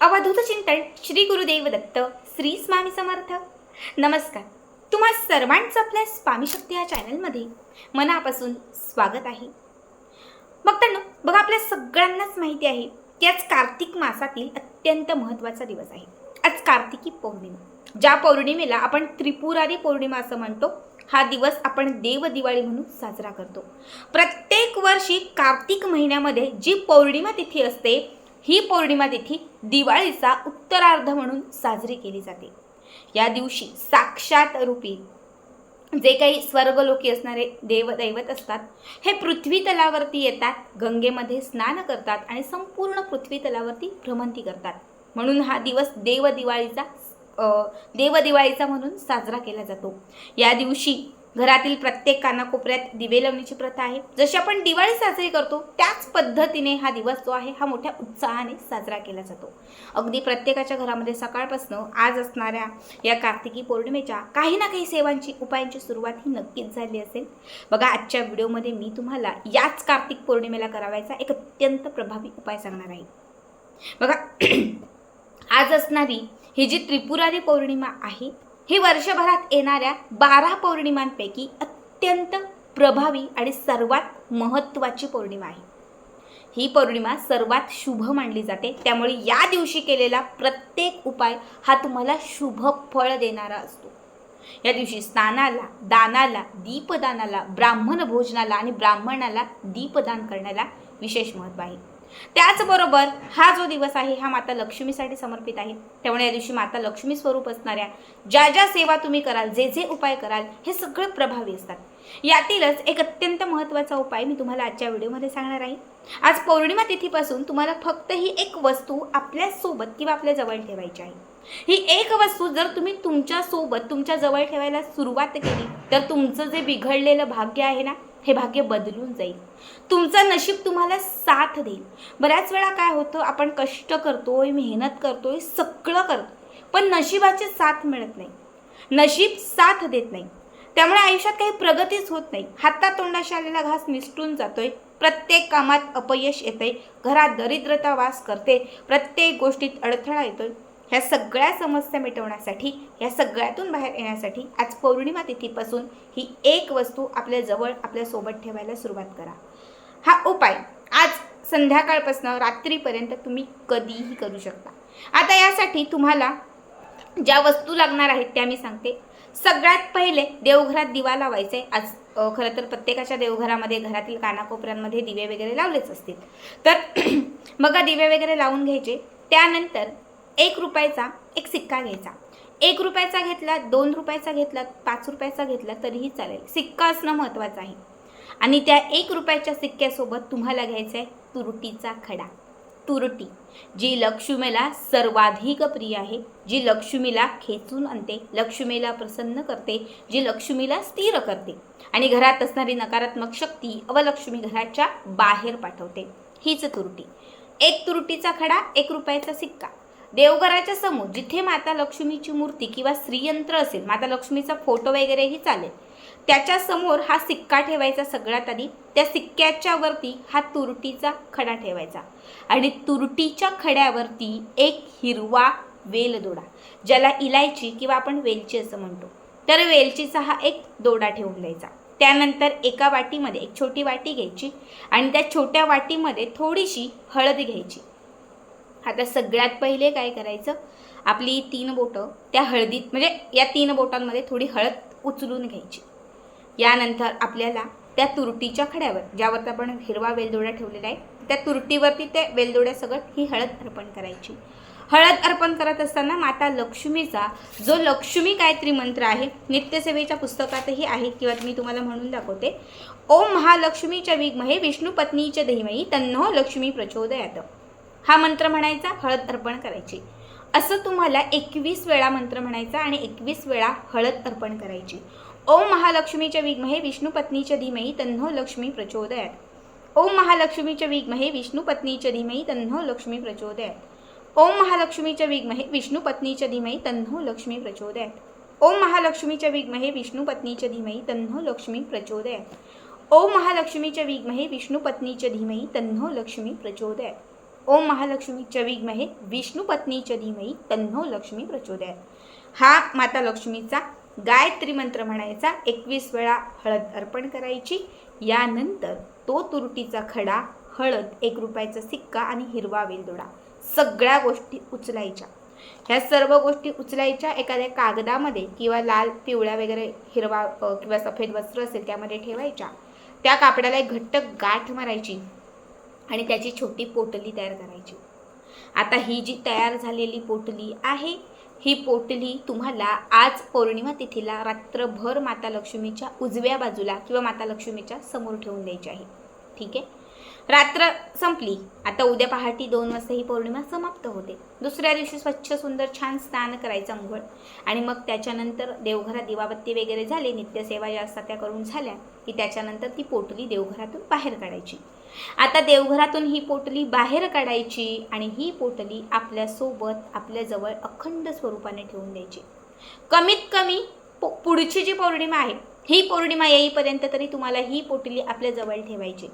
अवधूत चिंतन श्री गुरुदेव दत्त श्री स्वामी समर्थ. नमस्कार. तुम्हा सर्वांचं आपल्या स्वामी शक्ती या चॅनलमध्ये मनापासून स्वागत आहे. बघताना बघा आपल्या सगळ्यांनाच माहिती आहे की आज कार्तिक मासातील अत्यंत महत्त्वाचा दिवस आहे. आज कार्तिकी पौर्णिमा. ज्या पौर्णिमेला आपण त्रिपुरारी पौर्णिमा असं म्हणतो हा दिवस आपण देव दिवाळी म्हणून साजरा करतो. प्रत्येक वर्षी कार्तिक महिन्यामध्ये जी पौर्णिमा तिथी असते ही पौर्णिमा तिथी दिवाळीचा उत्तरार्ध म्हणून साजरी केली जाते. या दिवशी साक्षात रूपी जे काही स्वर्गलोकी असणारे देवदैवत असतात हे पृथ्वी तलावरती येतात गंगेमध्ये स्नान करतात आणि संपूर्ण पृथ्वी तलावरती भ्रमंती करतात. म्हणून हा दिवस देवदिवाळीचा देवदिवाळीचा म्हणून साजरा केला जातो. या दिवशी घरातील प्रत्येक कानाकोपऱ्यात दिवे लावण्याची प्रथा आहे. जशी आपण दिवाळी साजरी करतो त्याच पद्धतीने हा दिवस जो आहे हा मोठ्या उत्साहाने साजरा केला जातो. अगदी प्रत्येकाच्या घरामध्ये सकाळपासून आज असणाऱ्या या कार्तिकी पौर्णिमेच्या काही ना काही सेवांची उपायांची सुरुवात ही नक्कीच झाली असेल. बघा आजच्या व्हिडिओमध्ये मी तुम्हाला याच कार्तिक पौर्णिमेला करावायचा एक अत्यंत प्रभावी उपाय सांगणार आहे. बघा आज असणारी ही जी त्रिपुरारी पौर्णिमा आहे ही वर्षभरात येणाऱ्या बारा पौर्णिमांपैकी अत्यंत प्रभावी आणि सर्वात महत्त्वाची पौर्णिमा आहे. ही पौर्णिमा सर्वात शुभ मानली जाते. त्यामुळे या दिवशी केलेला प्रत्येक उपाय हा तुम्हाला शुभ फळ देणारा असतो. या दिवशी स्नानाला दानाला दीपदानाला ब्राह्मण भोजनाला आणि ब्राह्मणाला दीपदान करण्याला विशेष महत्त्व आहे. त्याचबरोबर हा जो दिवस आहे हा माता लक्ष्मीसाठी समर्पित आहे. त्यामुळे या दिवशी माता लक्ष्मी स्वरूप असणाऱ्या ज्या ज्या सेवा तुम्ही कराल जे जे उपाय कराल हे सगळे प्रभावी असतात. यातीलच एक अत्यंत महत्त्वाचा उपाय मी तुम्हाला आजच्या व्हिडिओमध्ये सांगणार आहे. आज पौर्णिमा तिथीपासून तुम्हाला फक्त ही एक वस्तू आपल्यासोबत किंवा आपल्या जवळ ठेवायची आहे. ही एक वस्तू जर तुम्ही तुमच्यासोबत तुमच्या जवळ ठेवायला सुरुवात केली तर तुमचं जे बिघडलेलं भाग्य आहे ना हे भाग्य बदलून जाईल. तुमचं नशीब तुम्हाला साथ देईल. बऱ्याच वेळा काय होतं आपण कष्ट करतोय मेहनत करतोय सगळं करतो पण नशिबाची साथ मिळत नाही. नशीब साथ देत नाही. त्यामुळे आयुष्यात काही प्रगतीच होत नाही. हातातोंडाशी आलेला घास निसटून जातोय. प्रत्येक कामात अपयश येतंय. घरात दरिद्रता वास करते. प्रत्येक गोष्टीत अडथळा येतोय. ह्या सगळ्या समस्या मिटवण्यासाठी ह्या सगळ्यातून बाहेर येण्यासाठी आज पौर्णिमा तिथीपासून ही एक वस्तू आपल्या जवळ आपल्यासोबत ठेवायला सुरुवात करा. हा उपाय आज संध्याकाळपासून रात्रीपर्यंत तुम्ही कधीही करू शकता. आता यासाठी तुम्हाला ज्या वस्तू लागणार आहेत त्या मी सांगते. सगळ्यात पहिले देवघरात दिवा लावायचा. आहे आज खरं तर प्रत्येकाच्या देवघरामध्ये घरातील कानाकोपऱ्यांमध्ये दिवे वगैरे लावलेच असतील. तर बघा दिवे वगैरे लावून घ्यायचे. त्यानंतर एक रुपयाचा एक सिक्का घ्यायचा. एक रुपयाचा घेतला दोन रुपयाचा घेतला पाच रुपयाचा घेतला तरीही चालेल. सिक्का असणं महत्त्वाचं आहे. आणि त्या एक रुपयाच्या सिक्क्यासोबत तुम्हाला घ्यायचा आहे तुरटीचा खडा. तुरटी जी लक्ष्मीला सर्वाधिक प्रिय आहे जी लक्ष्मीला खेचून आणते लक्ष्मीला प्रसन्न करते जी लक्ष्मीला स्थिर करते. आणि घरात असणारी नकारात्मक शक्ती अवलक्ष्मी घराच्या बाहेर पाठवते. हीच तुरटी. एक तुरटीचा खडा एक रुपयाचा सिक्का. देवघराच्या समोर जिथे माता लक्ष्मीची मूर्ती किंवा श्रीयंत्र असेल माता लक्ष्मीचा फोटो वगैरेही चालेल. त्याच्यासमोर हा सिक्का ठेवायचा सगळ्यात आधी. त्या सिक्क्याच्या वरती हा तुरटीचा खडा ठेवायचा. आणि तुरटीच्या खड्यावरती एक हिरवा वेल दोडा ज्याला इलायची किंवा आपण वेलची असं म्हणतो. तर वेलचीचा हा एक दोडा ठेवून द्यायचा. त्यानंतर एका वाटीमध्ये एक छोटी वाटी घ्यायची आणि त्या छोट्या वाटीमध्ये थोडीशी हळद घ्यायची. आता सगळ्यात पहिले काय करायचं? आपली तीन बोटं त्या हळदीत म्हणजे या तीन बोटांमध्ये थोडी हळद उचलून घ्यायची. यानंतर आपल्याला त्या तुरटीच्या खड्यावर ज्यावर आपण हिरवा वेलदोडा ठेवलेला आहे त्या तुरटीवरती ते वेलदोड्या सगळं ही हळद अर्पण करायची. हळद अर्पण करत असताना माता लक्ष्मीचा जो लक्ष्मी गायत्री मंत्र आहे नित्यसेवेच्या पुस्तकातही आहे किंवा मी तुम्हाला म्हणून दाखवते ओम महालक्ष्मीच्या विघ्महे विष्णू पत्नीच्या धीमही तन्नो लक्ष्मी प्रचोदयात. हा मंत्र म्हणायचा हळद अर्पण करायची. असं तुम्हाला एकवीस वेळा मंत्र म्हणायचा आणि एकवीस वेळा हळद अर्पण करायची. ओम महालक्ष्मीच्या विग्महे विष्णू पत्नीच्या धीमही तन्नो लक्ष्मी प्रचोदयात. ओम महालक्ष्मीच्या विग्महे विष्णू पत्नीच्या धीमही तन्नो लक्ष्मी प्रचोदयात. ओम महालक्ष्मीच्या विग्महे विष्णू पत्नीच्या धीमही तन्हो लक्ष्मी प्रचोदयात. ओम महालक्ष्मीच्या विग्महे विष्णू पत्नीच्या धीमही तन्हो लक्ष्मी प्रचोदयात. ओम महालक्ष्मीच्या विग्महे विष्णू पत्नीच्या धीमही तन्नो लक्ष्मी प्रचोदयात. ओम महालक्ष्मी च विघ्महे विष्णू पत्नीच्या धीमही तन्हो लक्ष्मी प्रचोदयात हा माता लक्ष्मीचा गायत्री मंत्र म्हणायचा. एकवीस वेळा हळद अर्पण करायची. यानंतर तो तुरटीचा खडा हळद एक रुपयाचा सिक्का आणि हिरवा वेलदोडा सगळ्या गोष्टी उचलायच्या. ह्या सर्व गोष्टी उचलायच्या एखाद्या कागदामध्ये किंवा लाल पिवळ्या वगैरे हिरवा किंवा सफेद वस्त्र असेल त्यामध्ये ठेवायच्या. त्या कापडाला एक घट्ट गाठ मारायची. आणि त्याची छोटी पोटली तयार करायची. आता ही जी तयार झालेली पोटली आहे ही पोटली तुम्हाला आज पौर्णिमा तिथीला रात्रभर माता लक्ष्मीच्या उजव्या बाजूला किंवा माता लक्ष्मीच्या समोर ठेवून द्यायची आहे. ठीक आहे? रात्र संपली. आता उद्या पहाटे दोन वाजता ही पौर्णिमा समाप्त होते. दुसऱ्या दिवशी स्वच्छ सुंदर छान स्नान करायचं अंघोळ आणि मग त्याच्यानंतर देवघरात दिवाबत्ती वगैरे झाली नित्यसेवा ज्या असतात त्या करून झाल्या की त्याच्यानंतर ती पोटली देवघरातून बाहेर काढायची. आता देवघरातून ही पोटली बाहेर काढायची आणि ही पोटली आपल्यासोबत आपल्याजवळ अखंड स्वरूपाने ठेवून द्यायची. कमीत कमी पु- पुढची जी पौर्णिमा आहे ही पौर्णिमा येईपर्यंत तरी तुम्हाला ही पोटली आपल्याजवळ ठेवायची.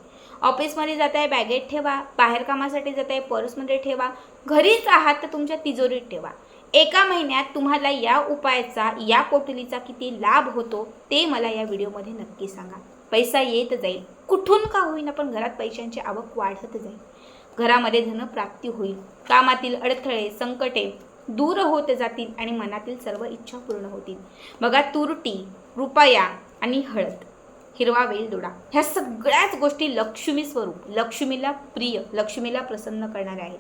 ऑफिसमध्ये जात आहे बॅगेत ठेवा बाहेर कामासाठी जात आहे पर्समध्ये ठेवा घरीच आहात तर तुमच्या तिजोरीत ठेवा. एका महिन्यात तुम्हाला या उपायाचा या पोटलीचा किती लाभ होतो ते मला या व्हिडिओमध्ये नक्की सांगा. पैसा येत जाईल. कुठून का होईना पण घरात पैशांची आवक वाढत जाईल. घरामध्ये धनप्राप्ती होईल. कामातील अडथळे संकटे दूर होत जातील आणि मनातील सर्व इच्छा पूर्ण होतील. बघा तुरटी रुपया आणि हळद हिरवा वेलदोडा ह्या सगळ्याच गोष्टी लक्ष्मी स्वरूप लक्ष्मीला प्रिय लक्ष्मीला प्रसन्न करणाऱ्या आहेत.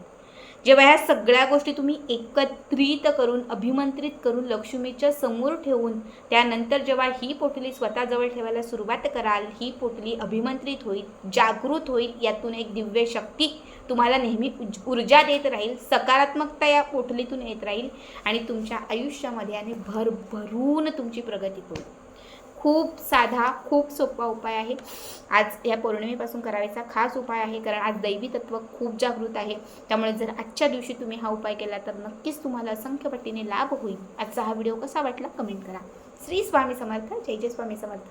जेव्हा ह्या सगळ्या गोष्टी तुम्ही एकत्रित करून अभिमंत्रित करून लक्ष्मीच्या समोर ठेवून त्यानंतर जेव्हा ही पोटली स्वतःजवळ ठेवायला सुरुवात कराल ही पोटली अभिमंत्रित होईल जागृत होईल यातून एक दिव्य शक्ती तुम्हाला नेहमी ऊर्जा देत राहील सकारात्मकता या पोटलीतून येत राहील आणि तुमच्या आयुष्यामध्ये आणि भरभरून तुमची प्रगती होईल. खूप साधा खूप सोपा उपाय आहे. आज या पौर्णिमेपासून करायचा खास उपाय आहे कारण आज दैवी तत्व खूप जागृत आहे. त्यामुळे जर आजच्या दिवशी तुम्ही हा उपाय केला तर नक्कीच तुम्हाला असंख्य पटीने लाभ होईल. आजचा हा व्हिडिओ कसा वाटला कमेंट करा. श्री स्वामी समर्थ जय जय स्वामी समर्थ.